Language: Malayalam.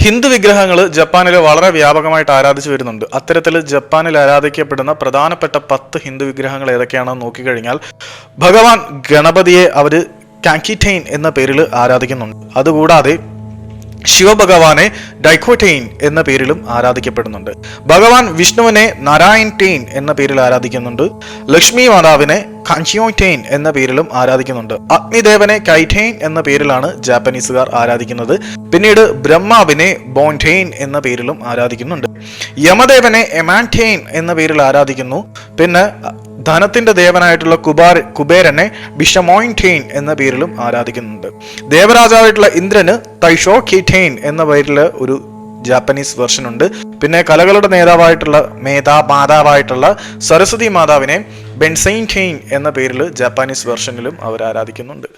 ഹിന്ദു വിഗ്രഹങ്ങൾ ജപ്പാനിൽ വളരെ വ്യാപകമായിട്ട് ആരാധിച്ചു വരുന്നുണ്ട്. അത്തരത്തിൽ ജപ്പാനിൽ ആരാധിക്കപ്പെടുന്ന പ്രധാനപ്പെട്ട പത്ത് ഹിന്ദു വിഗ്രഹങ്ങൾ ഏതൊക്കെയാണെന്ന് നോക്കിക്കഴിഞ്ഞാൽ ഭഗവാൻ ഗണപതിയെ അവർ കാങ്കിറ്റൈൻ എന്ന പേരിൽ ആരാധിക്കുന്നുണ്ട്. അതുകൂടാതെ ശിവഭഗവാനെ ഡൈക്കോറ്റെയിൻ എന്ന പേരിലും ആരാധിക്കപ്പെടുന്നുണ്ട്. ഭഗവാൻ വിഷ്ണുവിനെ നാരായൺ ടെയിൻ എന്ന പേരിൽ ആരാധിക്കുന്നുണ്ട്. ലക്ഷ്മി മാതാവിനെ കഞ്ചിയോറ്റെയിൻ എന്ന പേരിലും ആരാധിക്കുന്നുണ്ട്. അഗ്നിദേവനെ കൈറ്റെയിൻ എന്ന പേരിലാണ് ജാപ്പനീസുകാർ ആരാധിക്കുന്നത്. പിന്നീട് ബ്രഹ്മാവിനെ ബോൺറ്റെയിൻ എന്ന പേരിലും ആരാധിക്കുന്നുണ്ട്. യമദേവനെ എമാന്റെയിൻ എന്ന പേരിൽ ആരാധിക്കുന്നു. പിന്നെ ധനത്തിന്റെ ദേവനായിട്ടുള്ള കുബാർ കുബേരനെ ബിഷമോയിന്റെയിൻ എന്ന പേരിലും ആരാധിക്കുന്നുണ്ട്. ദേവരാജാവായിട്ടുള്ള ഇന്ദ്രന് തൈഷോ കീറ്റെയിൻ എന്ന പേരിൽ ഒരു ജാപ്പനീസ് വെർഷൻ ഉണ്ട്. പിന്നെ കലകളുടെ നേതാവായിട്ടുള്ള മേധാ മാതാവായിട്ടുള്ള സരസ്വതി മാതാവിനെ ബെൻസൈന്റെയിൻ എന്ന പേരിൽ ജാപ്പാനീസ് വെർഷനിലും അവർ ആരാധിക്കുന്നുണ്ട്.